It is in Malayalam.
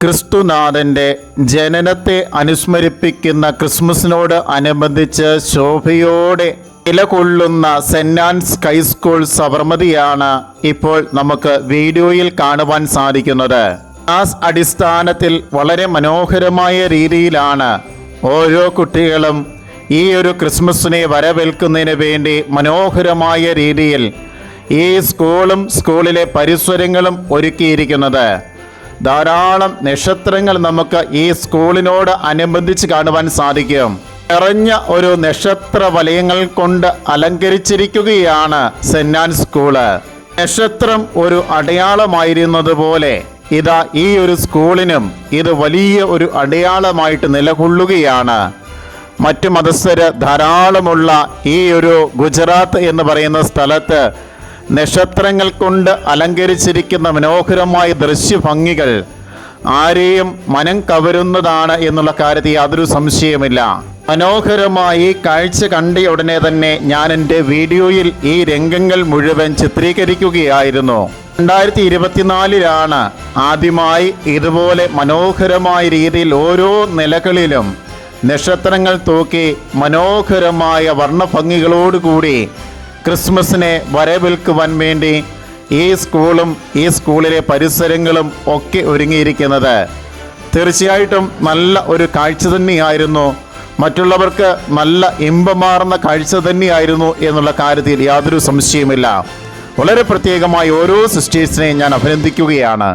ക്രിസ്തുനാഥന്റെ ജനനത്തെ അനുസ്മരിപ്പിക്കുന്ന ക്രിസ്മസിനോട് അനുബന്ധിച്ച് ശോഭയോടെ നിലകൊള്ളുന്ന സെന്റ് ആൻസ് ഹൈസ്കൂൾ സബർമതിയാണ് ഇപ്പോൾ നമുക്ക് വീഡിയോയിൽ കാണുവാൻ സാധിക്കുന്നത്. ക്ലാസ് അടിസ്ഥാനത്തിൽ വളരെ മനോഹരമായ രീതിയിലാണ് ഓരോ കുട്ടികളും ഈ ഒരു ക്രിസ്മസിനെ വരവേൽക്കുന്നതിന് വേണ്ടി മനോഹരമായ രീതിയിൽ ഈ സ്കൂളും സ്കൂളിലെ പരിസരങ്ങളും ഒരുക്കിയിരിക്കുന്നത്. ധാരാളം നക്ഷത്രങ്ങൾ നമുക്ക് ഈ സ്കൂളിനോട് അനുബന്ധിച്ച് കാണുവാൻ സാധിക്കും. നിറഞ്ഞ ഒരു നക്ഷത്ര വലയങ്ങൾ കൊണ്ട് അലങ്കരിച്ചിരിക്കുകയാണ് സെന്നാൻ സ്കൂൾ. നക്ഷത്രം ഒരു അടയാളമായിരുന്നത് പോലെ ഇതാ ഈ ഒരു സ്കൂളിനും ഇത് വലിയ ഒരു അടയാളമായിട്ട് നിലകൊള്ളുകയാണ്. മറ്റു മതസ്ഥര് ധാരാളമുള്ള ഈ ഒരു ഗുജറാത്ത് എന്ന് പറയുന്ന സ്ഥലത്ത് നക്ഷത്രങ്ങൾ കൊണ്ട് അലങ്കരിച്ചിരിക്കുന്ന മനോഹരമായ ദൃശ്യഭംഗികൾ ആരെയും മനം കവരുന്നതാണ് എന്നുള്ള കാര്യത്തിൽ യാതൊരു സംശയമില്ല മനോഹരമായി കാഴ്ച കണ്ട ഉടനെ തന്നെ ഞാൻ എന്റെ വീഡിയോയിൽ ഈ രംഗങ്ങൾ മുഴുവൻ ചിത്രീകരിക്കുകയായിരുന്നു. രണ്ടായിരത്തി ഇരുപത്തിനാലിലാണ് ആദ്യമായി ഇതുപോലെ മനോഹരമായ രീതിയിൽ ഓരോ നിലകളിലും നക്ഷത്രങ്ങൾ തൂക്കി മനോഹരമായ വർണഭംഗികളോടുകൂടി ക്രിസ്മസിനെ വരവേൽക്കുവാൻ വേണ്ടി ഈ സ്കൂളും ഈ സ്കൂളിലെ പരിസരങ്ങളും ഒക്കെ ഒരുങ്ങിയിരിക്കുന്നത്. തീർച്ചയായിട്ടും നല്ല ഒരു കാഴ്ച തന്നെയായിരുന്നു. മറ്റുള്ളവർക്ക് നല്ല ഇമ്പമാർന്ന കാഴ്ച തന്നെയായിരുന്നു എന്നുള്ള കാര്യത്തിൽ യാതൊരു സംശയവുമില്ല. വളരെ പ്രത്യേകമായി ഓരോ സിസ്റ്റേഴ്സിനെയും ഞാൻ അഭിനന്ദിക്കുകയാണ്.